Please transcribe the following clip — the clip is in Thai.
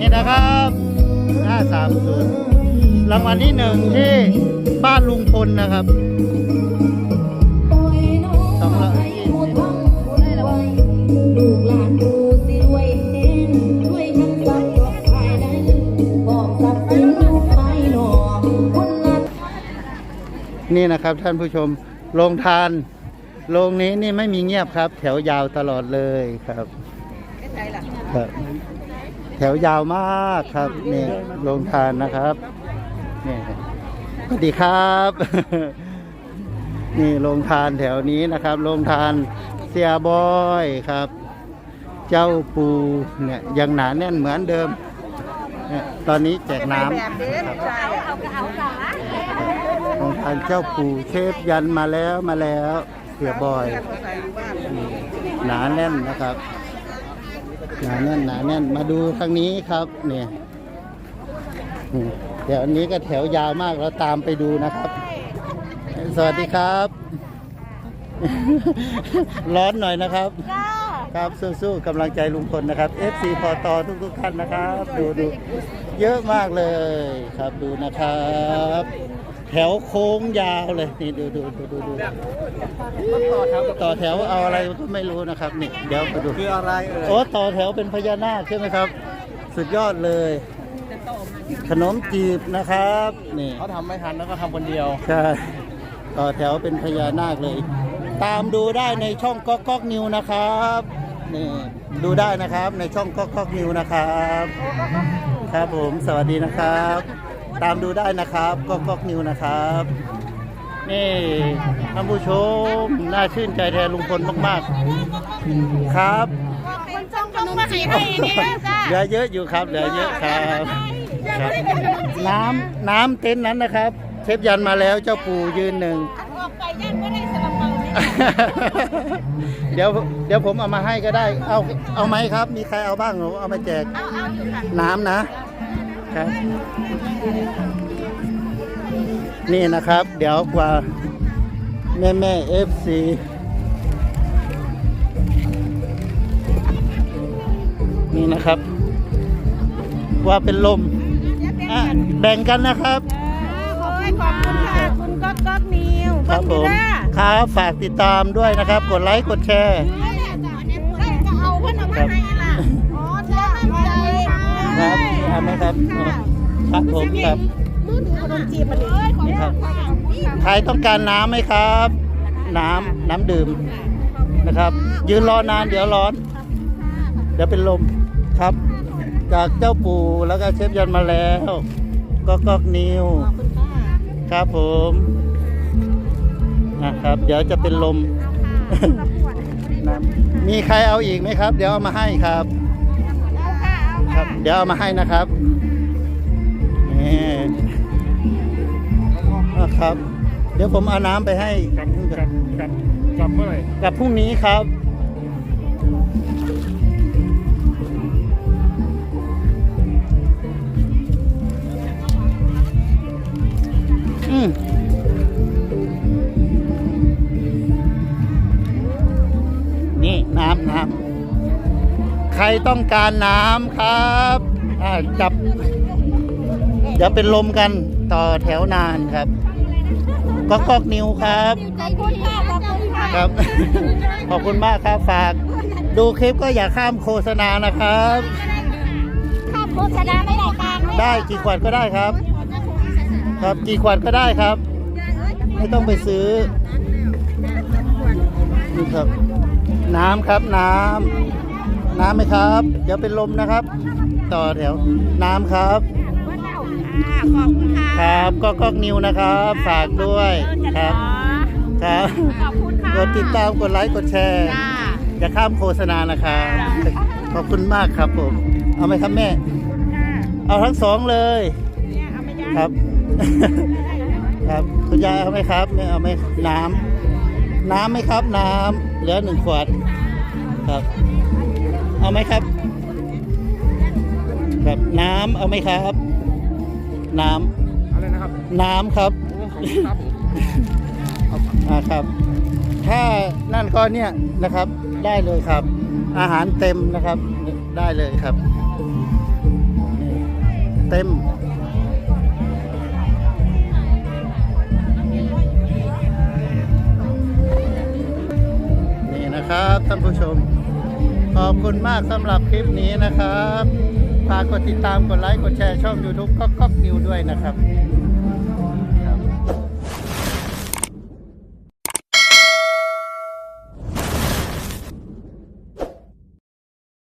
นี่นะครับห้าสามศูนรางวัลที่หนึ่งที่บ้านลุงพลนะครับสองร้อยนี่นะครับท่านผู้ชมลงทาน โรงนี้นี่ไม่มีเงียบครับ แถวยาวตลอดเลยครับครับ แถวยาวมากครับนี่โรงทานนะครับนี่สวัสดีครับ นี่โรงทานแถวนี้นะครับโรงทานเสียบอยครับ เจ้าปูเนี่ยยังหนาแน่นเหมือนเดิมเนี่ยตอนนี้แจกน้ำนะครับโรงทานเจ้าปูเทพยันมาแล้วมาแล้ว เสียบอยนี่หนาแน่นนะครับ หนาแน่นหนาแน่นมาดูทางนี้ครับเนี่ยนี่เดี๋ยวอันนี้ก็แถวยาวมากเราตามไปดูนะครับ สวัสดีครับ ร้อนหน่อยนะครับ ครับสู้ๆกำลังใจลุงพลนะครับ FC พอตอทุกๆท่านนะครับ ดูดูเยอะมากเลยครับดูนะครับ แถวโค้งยาวเลยนี่ดูดูดูดูดูต่อแถวเอาอะไรก็ไม่รู้นะครับนี่เดี๋ยวมาดูคืออะไรเอ่ยโอ้ต่อแถวเป็นพญานาคใช่ไหมครับ สุดยอดเลย ขนมจีบนะครับนี่เขาทำไม่ทันแล้วก็ทำคนเดียวใช่ต่อแถวเป็นพญานาคเลย ตามดูได้ในช่องก๊อกก๊อกนิวนะครับ นี่ดูได้นะครับในช่องก๊อกก๊อกนิวนะครับ ครับผมสวัสดีนะครับ ตามดูได้นะครับก๊อกก๊อกนิวนะครับ นี่ท่านผู้ชมน่าชื่นใจแทนลุงพลมากๆ ครับคนจ้องขนมจีบให้เนี่ยจ้าเหลือเยอะอยู่ครับเหลือเยอะครับครับ น้ำน้ำเต็นท์นั้นนะครับ เชฟยันมาแล้วเจ้าปู่ยืนหนึ่งออกไปยันไม่ได้สลับเปา เนี่ยเดี๋ยวเดี๋ยวผมเอามาให้ก็ได้ เอาเอาไหมครับ มีใครเอาบ้างหนูเอามาแจกเอาเอาอยู่ค่ะน้ำนะครับ นี่นะครับ เดี๋ยวกว่าแม่แม่เอฟซีนี่นะครับ ว่าเป็นลมอะแบ่งกันนะครับ โอ้ยขอบคุณค่ะ คุณก๊อกก๊อกนิวครับผม เครับ ฝากติดตามด้วยนะครับ กดไลค์กดแชร์ได้แหละจ้ะเนี่ยได้จะเอาเพื่อนเอามาให้ล่ะอ๋อเชื่อมั่นใจค่ะครับทำไหมครับครับผมครับมือดูขนมจีบมาเลยครับใครต้องการน้ำไหมครับ น้ำน้ำดื่มนะครับ ยืนรอนานเดี๋ยวร้อน เดี๋ยวเป็นลมครับ จากเจ้าปู่แล้วก็เชฟยันมาแล้วก็กอกนิวขอบคุณค่ะครับผม นะครับ เดี๋ยวจะเป็นลมมีใครเอาอีกไหมครับ เดี๋ยวเอามาให้ครับครับ เดี๋ยวเอามาให้นะครับนี่นะครับ เดี๋ยวผมเอาน้ำไปให้กลับกลับกลับเมื่อไหร่กับพรุ่งนี้ครับ ต้องการน้ำครับอ่าจับเดี๋ยวเป็นลมกันต่อแถวนานครับก๊อกก๊อกนิวครับใจคุณค่ะขอบคุณค่ะครับ ขอบคุณมากครับฝาก ดูคลิปก็อย่าข้ามโฆษณานะครับ ข้ามโฆษณาไม่ได้ตังค์ได้กี่ขวดก็ได้ครับ ครับกี่ขวดก็ได้ครับ ไม่ต้องไปซื้อนี่ครับ น้ำครับน้ำ น้ำไหมครับ เดี๋ยวเป็นลมนะครับ ต่อแถวน้ำครับขอบคุณค่ะครับก็ก๊อกนิวนะครับ ฝากด้วยครับครับขอบคุณค่ะกดติดตามกดไลค์กดแชร์จ้าอย่าข้ามโฆษณานะครับขอบคุณมากครับผม เอาไหมครับแม่ เอาทั้งสองเลยเนี่ยเอาไม่ได้ครับครับคุณยายเอาไหมครับไม่เอาไหมน้ำน้ำไหมครับน้ำเหลือหนึ่งขวดครับ เอาไหมครับแบบน้ำเอาไหมครับ น้อะไรนะครับำน้ำครับเอาครับอ่ครับ ถ้านั่นก็เนี่ยนะครับ ได้เลยครับ อาหารเต็มนะครับ ได้เลยครับเต็ม นี่นะครับท่านผู้ชม ขอบคุณมากสำหรับคลิปนี้นะครับ ฝากกดติดตามกดไลค์ กดแชร์ช่อง YouTube ก๊อกก๊อกนิวด้วยนะครับ